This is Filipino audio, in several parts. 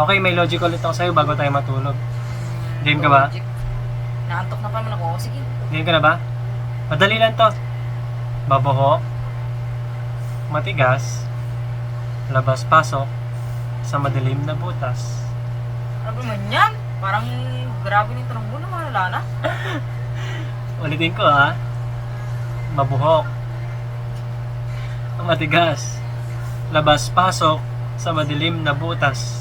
Okay, may logical ulit ako sa'yo bago tayo matulog. Game ka ba? Logic. Naantok na pa naman ako. O, Sige. Game ka na ba? Madali lang to. Babuhok. Matigas. Labas-pasok. Sa madilim na butas. Ano ba man yan? Parang grabe ni tanong mo na malala na. Ulitin ko ha. Mabuhok. Matigas. Labas-pasok. Sa madilim na butas.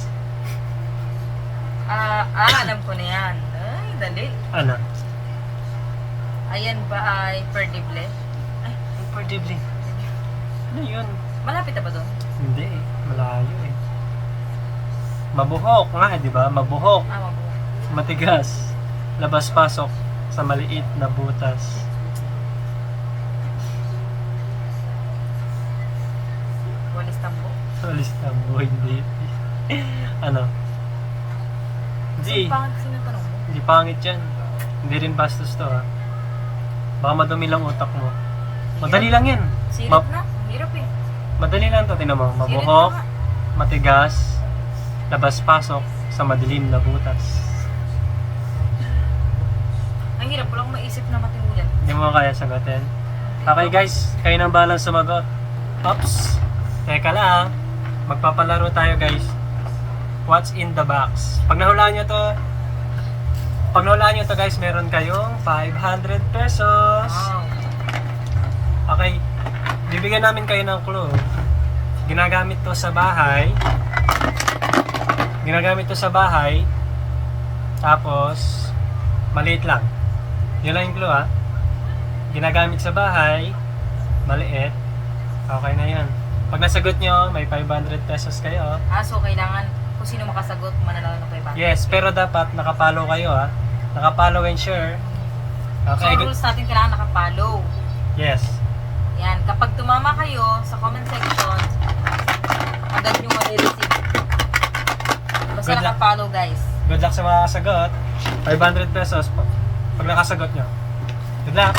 Ah, ah, alam ko na yan. Ay, dali. Ano? Ayan ba ay perdible? Ay, Imperdibly. Ano yun? malapit na ba doon? Hindi eh. Malayo eh. Mabuhok nga, di ba? Mabuhok. Ah, mabuo. Matigas. Labas-pasok sa maliit na butas. Walis tambo. Alis na mo, hindi. ano? G, Ang pangit kasi ng tanong mo. hindi pangit yan. Hindi rin bastos to ha. Baka madumi lang utak mo. Madali lang yan. Sirit Ma- na. Hirap eh. Madali lang to, tinan mo. Mabuhok, matigas, labas-pasok sa madilim na butas. Ang hirap. Walang maisip na matinulan. Hindi mo kaya sagutin. Okay guys, kayo nang balang sumagot. Ops, teka lang. Magpapalaro tayo guys. What's in the box? Pag nahulaan nyo to, pag nahulaan nyo to guys, meron kayong 500 pesos. Wow. Okay, bibigyan namin kayo ng clue. Ginagamit to sa bahay. Ginagamit to sa bahay. Tapos, maliit lang. Yun lang yung clue ha. Ginagamit sa bahay. Maliit. Okay na yan. Pag nasagot nyo, may 500 pesos kayo. Ah, so kailangan kung sino makasagot, mananalo ng 500. Yes, pero dapat nakapalo kayo ha. Nakapalo and share. So, Okay, good. rules natin kailangan nakapollow. Yes. Yan, kapag tumama kayo sa comment section, agad nyo ma-receive. Basta Good luck. nakapollow guys. Good luck sa mga sagot. 500 pesos. Pag nakasagot nyo. Good luck.